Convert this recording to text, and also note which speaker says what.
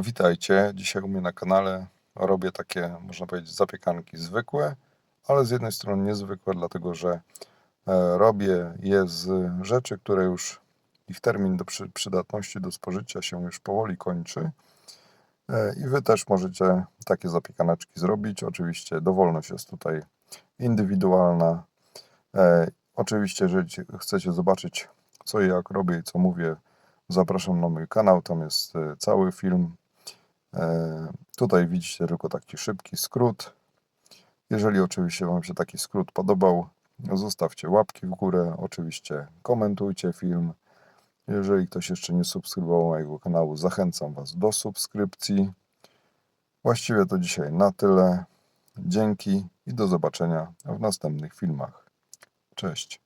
Speaker 1: Witajcie. Dzisiaj u mnie na kanale robię takie, można powiedzieć, zapiekanki zwykłe, ale z jednej strony niezwykłe, dlatego że e, robię je z rzeczy, które już ich termin do przy, przydatności do spożycia się już powoli kończy. E, I Wy też możecie takie zapiekaneczki zrobić. Oczywiście dowolność jest tutaj indywidualna. E, Oczywiście, jeżeli chcecie zobaczyć, co i jak robię i co mówię, zapraszam na mój kanał. Tam jest e, cały film. E, Tutaj widzicie tylko taki szybki skrót. Jeżeli oczywiście Wam się taki skrót podobał, zostawcie łapki w górę. Oczywiście komentujcie film. Jeżeli ktoś jeszcze nie subskrybował mojego kanału, zachęcam Was do subskrypcji. Właściwie to dzisiaj na tyle. Dzięki i do zobaczenia w następnych filmach. Cześć.